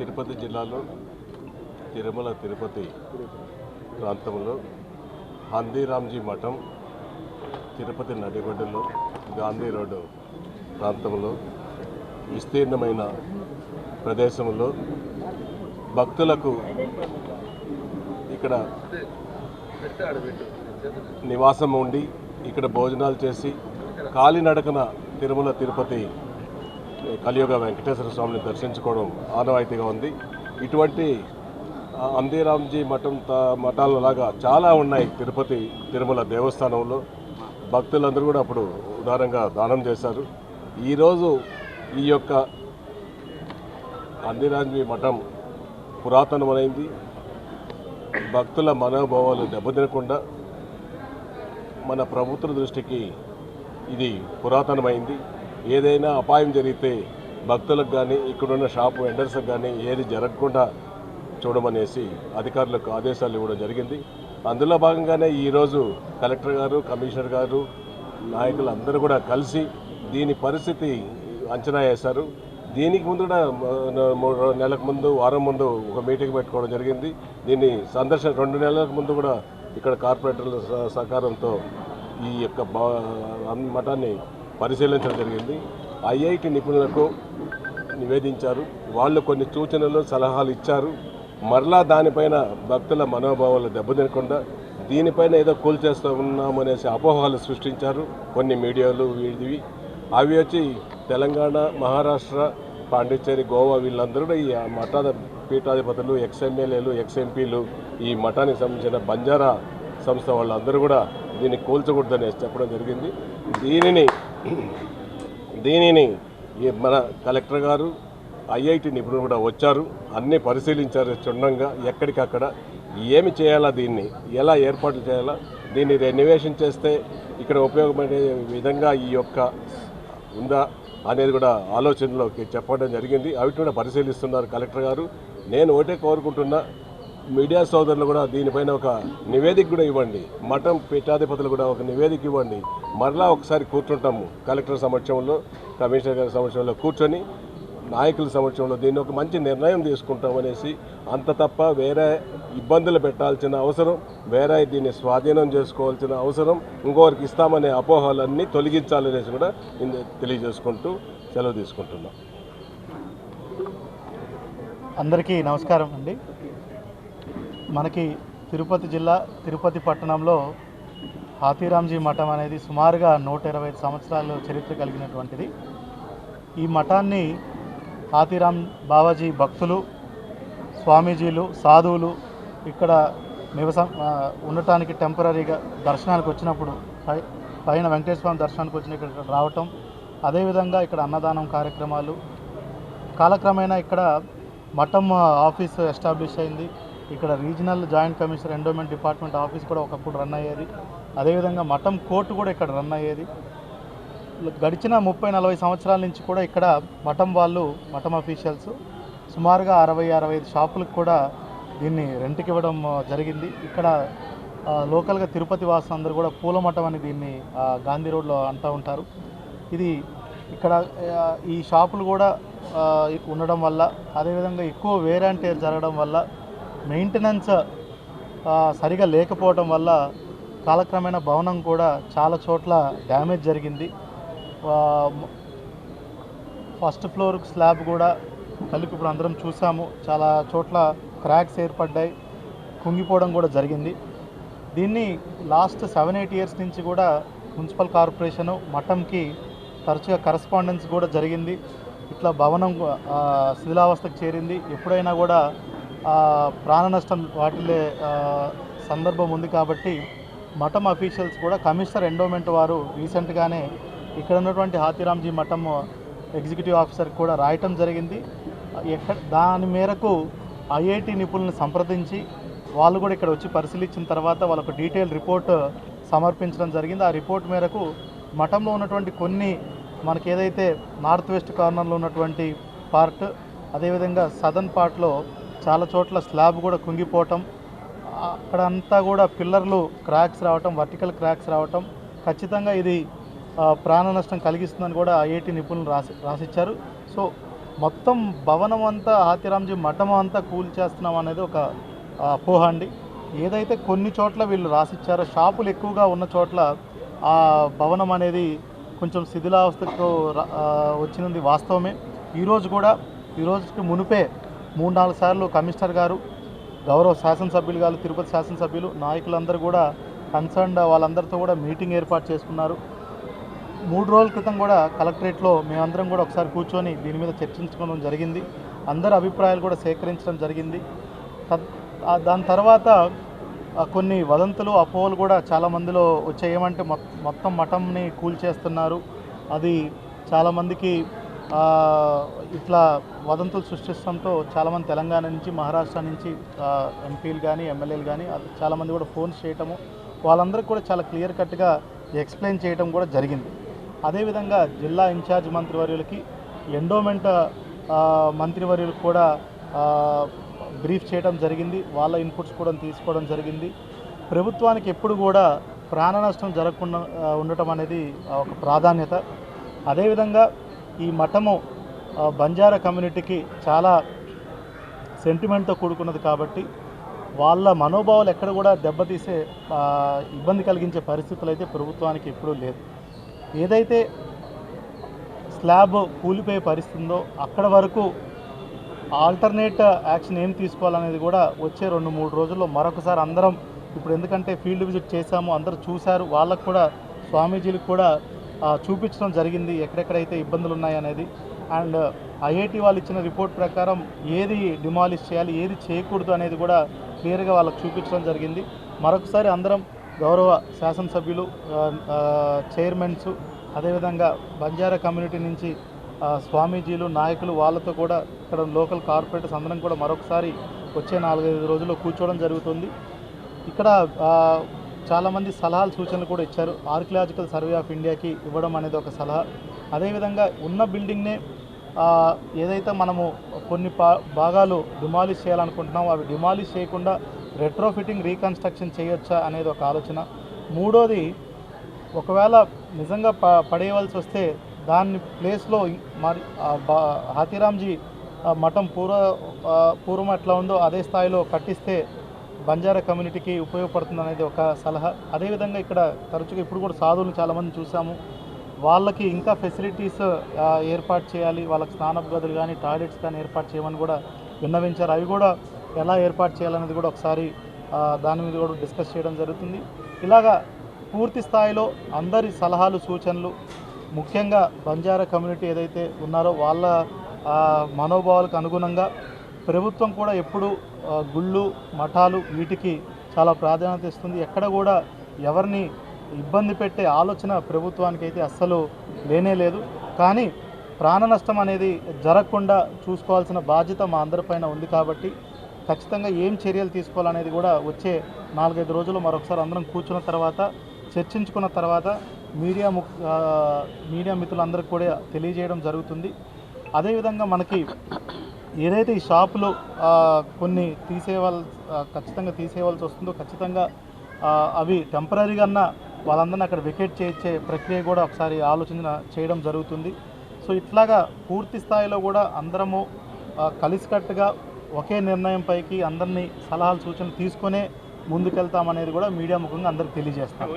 తిరుపతి జిల్లాలో తిరుమల తిరుపతి ప్రాంతంలో హందీరామ్జీ మఠం తిరుపతి నడిగొడ్డులో గాంధీ రోడ్డు ప్రాంతంలో విస్తీర్ణమైన ప్రదేశంలో భక్తులకు ఇక్కడ నివాసం ఉండి ఇక్కడ భోజనాలు చేసి కాలినడకన తిరుమల తిరుపతి కలియుగ వెంకటేశ్వర స్వామిని దర్శించుకోవడం ఆనవాయితీగా ఉంది. ఇటువంటి అందిరాంజీ మఠం మఠాలు మఠాలలాగా చాలా ఉన్నాయి తిరుపతి తిరుమల దేవస్థానంలో. భక్తులందరూ కూడా అప్పుడు ఉదారంగా దానం చేశారు. ఈరోజు ఈ యొక్క అందిరాంజీ మఠం పురాతనమైంది. భక్తుల మనోభావాలు దెబ్బతినకుండా మన ప్రభుత్వ దృష్టికి ఇది పురాతనమైంది. ఏదైనా అపాయం జరిగితే భక్తులకు కానీ ఇక్కడున్న షాపు వెండర్స్కి కానీ ఏది జరగకుండా చూడమనేసి అధికారులకు ఆదేశాలు ఇవ్వడం జరిగింది. అందులో భాగంగానే ఈరోజు కలెక్టర్ గారు కమిషనర్ గారు నాయకులు అందరూ కూడా కలిసి దీని పరిస్థితి అంచనా వేశారు. దీనికి ముందు కూడా మూడు నెలలకు ముందు వారం ముందు ఒక మీటింగ్ పెట్టుకోవడం జరిగింది. దీన్ని సందర్శన రెండు నెలలకు ముందు కూడా ఇక్కడ కార్పొరేటర్ల సహకారంతో ఈ యొక్క మఠాన్ని పరిశీలించడం జరిగింది. ఐఐటి నిపుణులకు నివేదించారు. వాళ్ళు కొన్ని సూచనలు సలహాలు ఇచ్చారు. మరలా దానిపైన భక్తుల మనోభావాలు దెబ్బతినకుండా దీనిపైన ఏదో కూల్చేస్తూ ఉన్నామనేసి అపోహలు సృష్టించారు. కొన్ని మీడియాలు ఇవి అవి వచ్చి తెలంగాణ మహారాష్ట్ర పాండిచ్చేరి గోవా వీళ్ళందరూ కూడా ఈ మఠాద పీఠాధిపతులు ఎక్స్ఎమ్మెల్యేలు ఎక్స్ఎంపీలు ఈ మఠానికి సంబంధించిన బంజారా సంస్థ వాళ్ళందరూ కూడా దీన్ని కూల్చకూడదని చెప్పడం జరిగింది. దీనిని దీనిని మన కలెక్టర్ గారు ఐఐటి నిపుణులు కూడా వచ్చారు అన్నీ పరిశీలించారు క్షుణ్ణంగా ఎక్కడికక్కడ ఏమి చేయాలా దీన్ని ఎలా ఏర్పాట్లు చేయాలా దీన్ని రెన్యువేషన్ చేస్తే ఇక్కడ ఉపయోగపడే విధంగా ఈ యొక్క ఉందా అనేది కూడా ఆలోచనలోకి చెప్పడం జరిగింది. అవి కూడా పరిశీలిస్తున్నారు కలెక్టర్ గారు. నేను ఒకటే కోరుకుంటున్నా మీడియా సోదరులు కూడా దీనిపైన ఒక నివేదిక కూడా ఇవ్వండి. మఠం పీఠాధిపతులు కూడా ఒక నివేదిక ఇవ్వండి. మరలా ఒకసారి కూర్చుంటాము. కలెక్టర్ సమక్షంలో కమిషనర్ గారి సమక్షంలో కూర్చొని నాయకుల సమక్షంలో దీన్ని ఒక మంచి నిర్ణయం తీసుకుంటాం అనేసి అంత తప్ప వేరే ఇబ్బందులు పెట్టాల్సిన అవసరం వేరే దీన్ని స్వాధీనం చేసుకోవాల్సిన అవసరం ఇంకొకరికి ఇస్తామనే అపోహలన్నీ తొలగించాలనేసి కూడా తెలియజేసుకుంటూ సెలవు తీసుకుంటున్నాం. అందరికీ నమస్కారం అండి. మనకి తిరుపతి జిల్లా తిరుపతి పట్టణంలో హాతీరాంజీ మఠం అనేది సుమారుగా నూట ఇరవై ఐదు సంవత్సరాలు చరిత్ర కలిగినటువంటిది. ఈ మఠాన్ని హాతీరాం బావాజీ భక్తులు స్వామీజీలు సాధువులు ఇక్కడ నివస ఉండటానికి టెంపరీగా దర్శనానికి వచ్చినప్పుడు పై పైన వెంకటేశ్వర స్వామి దర్శనానికి వచ్చిన ఇక్కడ రావటం అదేవిధంగా ఇక్కడ అన్నదానం కార్యక్రమాలు. కాలక్రమేణా ఇక్కడ మఠం ఆఫీస్ ఎస్టాబ్లిష్ అయింది. ఇక్కడ regional joint commissioner endowment department office కూడా ఒకప్పుడు రన్ అయ్యేది. అదేవిధంగా మఠం కోర్టు కూడా ఇక్కడ రన్ అయ్యేది. గడిచిన ముప్పై నలభై సంవత్సరాల నుంచి కూడా ఇక్కడ మఠం వాళ్ళు మఠం అఫీషియల్స్ సుమారుగా అరవై అరవై ఐదు షాపులకు కూడా దీన్ని రెంట్కి ఇవ్వడం జరిగింది. ఇక్కడ లోకల్గా తిరుపతి వాసులు అందరూ కూడా పూల మఠం అని దీన్ని గాంధీ రోడ్లో అంటూ ఉంటారు. ఇది ఇక్కడ ఈ షాపులు కూడా ఉండడం వల్ల అదేవిధంగా ఎక్కువ వేర్ అండ్ టేర్ జరగడం వల్ల మెయింటెనెన్స్ సరిగా లేకపోవడం వల్ల కాలక్రమేణా భవనం కూడా చాలా చోట్ల డ్యామేజ్ జరిగింది. ఫస్ట్ ఫ్లోర్ స్లాబ్ కూడా కలిపి ఇప్పుడు అందరం చూసాము. చాలా చోట్ల క్రాక్స్ ఏర్పడ్డాయి. కుంగిపోవడం కూడా జరిగింది. దీన్ని లాస్ట్ సెవెన్ ఎయిట్ ఇయర్స్ నుంచి కూడా మున్సిపల్ కార్పొరేషను మఠంకి తరచుగా కరస్పాండెన్స్ కూడా జరిగింది. ఇట్లా భవనం శిథిలావస్థకు చేరింది. ఎప్పుడైనా కూడా ప్రాణ నష్టం వాటిల్లే సందర్భం ఉంది కాబట్టి మఠం అఫీషియల్స్ కూడా కమిషనర్ ఎండోమెంట్ వారు రీసెంట్గానే ఇక్కడ ఉన్నటువంటి హాతీరామ్జీ మఠం ఎగ్జిక్యూటివ్ ఆఫీసర్కి కూడా రాయటం జరిగింది. ఎక్కడ దాని మేరకు ఐఐటి నిపుణులను సంప్రదించి వాళ్ళు కూడా ఇక్కడ వచ్చి పరిశీలించిన తర్వాత వాళ్ళకు డీటెయిల్ రిపోర్ట్ సమర్పించడం జరిగింది. ఆ రిపోర్ట్ మేరకు మఠంలో ఉన్నటువంటి కొన్ని మనకి ఏదైతే నార్త్ వెస్ట్ కార్నర్లో ఉన్నటువంటి పార్ట్ అదేవిధంగా సదర్న్ పార్ట్లో చాలా చోట్ల స్లాబ్ కూడా కుంగిపోవటం అక్కడ అంతా కూడా పిల్లర్లు క్రాక్స్ రావటం వర్టికల్ క్రాక్స్ రావటం. ఖచ్చితంగా ఇది ప్రాణ నష్టం కలిగిస్తుందని కూడా ఐఐటి నిపుణులు రాసి రాసిచ్చారు. సో మొత్తం భవనం అంతా హాతిరాంజీ మఠం అంతా కూల్చేస్తున్నాం అనేది ఒక అపోహ అండి. ఏదైతే కొన్ని చోట్ల వీళ్ళు రాసిచ్చారో షాపులు ఎక్కువగా ఉన్న చోట్ల ఆ భవనం అనేది కొంచెం శిథిలావస్థకు వచ్చినది వాస్తవమే. ఈరోజు కూడా ఈ రోజుకి మునిపే మూడు నాలుగు సార్లు కమిషనర్ గారు గౌరవ శాసనసభ్యులు గారు తిరుపతి శాసనసభ్యులు నాయకులందరూ కూడా కన్సర్న్డ్ వాళ్ళందరితో కూడా మీటింగ్ ఏర్పాటు చేసుకున్నారు. మూడు రోజుల క్రితం కూడా కలెక్టరేట్లో మేమందరం కూడా ఒకసారి కూర్చొని దీని మీద చర్చించుకోవడం జరిగింది. అందరి అభిప్రాయాలు కూడా సేకరించడం జరిగింది. దాని తర్వాత కొన్ని వదంతులు అపోహలు కూడా చాలామందిలో వచ్చాయి. ఏమంటే మొత్తం మఠంని కూల్చేస్తున్నారు. అది చాలామందికి ఇట్లా వదంతులు సృష్టించడంతో చాలామంది తెలంగాణ నుంచి మహారాష్ట్ర నుంచి ఎంపీలు కానీ ఎమ్మెల్యేలు కానీ చాలామంది కూడా ఫోన్స్ చేయటము వాళ్ళందరికీ కూడా చాలా క్లియర్ కట్గా ఎక్స్ప్లెయిన్ చేయడం కూడా జరిగింది. అదేవిధంగా జిల్లా ఇన్ఛార్జ్ మంత్రివర్యులకి ఎండోమెంట్ మంత్రివర్యులకు కూడా బ్రీఫ్ చేయడం జరిగింది వాళ్ళ ఇన్పుట్స్ కూడా తీసుకోవడం జరిగింది. ప్రభుత్వానికి ఎప్పుడు కూడా ప్రాణ నష్టం జరగకుండా ఉండటం అనేది ఒక ప్రాధాన్యత. అదేవిధంగా ఈ మఠము బంజారా కమ్యూనిటీకి చాలా సెంటిమెంట్తో కూడుకున్నది కాబట్టి వాళ్ళ మనోభావాలు ఎక్కడ కూడా దెబ్బతీసే ఇబ్బంది కలిగించే పరిస్థితులు అయితే ప్రభుత్వానికి ఎప్పుడూ లేదు. ఏదైతే స్లాబ్ కూలిపోయే పరిస్థితుందో అక్కడ వరకు ఆల్టర్నేట్ యాక్షన్ ఏం తీసుకోవాలనేది కూడా వచ్చే రెండు మూడు రోజుల్లో మరొకసారి అందరం ఇప్పుడు ఎందుకంటే ఫీల్డ్ విజిట్ చేశాము అందరూ చూశారు వాళ్ళకు కూడా స్వామీజీలకు కూడా చూపించడం జరిగింది ఎక్కడెక్కడైతే ఇబ్బందులు ఉన్నాయనేది అండ్ ఐఐటి వాళ్ళు ఇచ్చిన రిపోర్ట్ ప్రకారం ఏది డిమాలిష్ చేయాలి ఏది చేయకూడదు అనేది కూడా క్లియర్గా వాళ్ళకి చూపించడం జరిగింది. మరొకసారి అందరం గౌరవ శాసనసభ్యులు చైర్మన్స్ అదేవిధంగా బంజారా కమ్యూనిటీ నుంచి స్వామీజీలు నాయకులు వాళ్ళతో కూడా ఇక్కడ లోకల్ కార్పొరేటర్స్ అందరం కూడా మరొకసారి వచ్చే నాలుగైదు రోజుల్లో కూర్చోవడం జరుగుతుంది. ఇక్కడ చాలామంది సలహాలు సూచనలు కూడా ఇచ్చారు. ఆర్కియాలజికల్ సర్వే ఆఫ్ ఇండియాకి ఇవ్వడం అనేది ఒక సలహా. అదేవిధంగా ఉన్న బిల్డింగ్నే ఏదైతే మనము కొన్ని పా భాగాలు డిమాలిష్ చేయాలనుకుంటున్నామో అవి డిమాలిష్ చేయకుండా రెట్రోఫిట్టింగ్ రీకన్స్ట్రక్షన్ చేయొచ్చా అనేది ఒక ఆలోచన. మూడోది ఒకవేళ నిజంగా ప పడేయవలసి వస్తే దాని ప్లేస్లో మరి బా హాతీరామ్జీ మఠం పూర్వ పూర్వం ఎట్లా ఉందో అదే స్థాయిలో కట్టిస్తే బంజారా కమ్యూనిటీకి ఉపయోగపడుతుంది అనేది ఒక సలహా. అదేవిధంగా ఇక్కడ తరచుగా ఇప్పుడు కూడా సాధువులు చాలామంది చూసాము. వాళ్ళకి ఇంకా ఫెసిలిటీస్ ఏర్పాటు చేయాలి. వాళ్ళకి స్నానపు గదులు కానీ టాయిలెట్స్ కానీ ఏర్పాటు చేయమని కూడా విన్నవించారు. అవి కూడా ఎలా ఏర్పాటు చేయాలనేది కూడా ఒకసారి దాని మీద కూడా డిస్కస్ చేయడం జరుగుతుంది. ఇలాగా పూర్తి స్థాయిలో అందరి సలహాలు సూచనలు ముఖ్యంగా బంజారా కమ్యూనిటీ ఏదైతే ఉన్నారో వాళ్ళ మనోభావాలకు అనుగుణంగా ప్రభుత్వం కూడా ఎప్పుడు గుళ్ళు మఠాలు వీటికి చాలా ప్రాధాన్యత ఇస్తుంది. ఎక్కడ కూడా ఎవరిని ఇబ్బంది పెట్టే ఆలోచన ప్రభుత్వానికి అయితే అస్సలు లేనే లేదు. కానీ ప్రాణ నష్టం అనేది జరగకుండా చూసుకోవాల్సిన బాధ్యత మా అందరిపైన ఉంది కాబట్టి ఖచ్చితంగా ఏం చర్యలు తీసుకోవాలనేది కూడా వచ్చే నాలుగైదు రోజులు మరొకసారి అందరం కూర్చున్న తర్వాత చర్చించుకున్న తర్వాత మీడియా ము మీడియా మిత్రులందరికీ కూడా తెలియజేయడం జరుగుతుంది. అదేవిధంగా మనకి ఏదైతే ఈ షాపులు కొన్ని తీసేవాల్ ఖచ్చితంగా తీసేయవలసి వస్తుందో ఖచ్చితంగా అవి టెంపరీగా అన్న వాళ్ళందరినీ అక్కడ వికెట్ చేయించే ప్రక్రియ కూడా ఒకసారి ఆలోచన చేయడం జరుగుతుంది. సో ఇట్లాగా పూర్తి స్థాయిలో కూడా అందరము కలిసికట్టుగా ఒకే నిర్ణయం పైకి అందరినీ సలహాలు సూచనలు తీసుకొనే ముందుకెళ్తామనేది కూడా మీడియా ముఖంగా అందరికి తెలియజేస్తాం.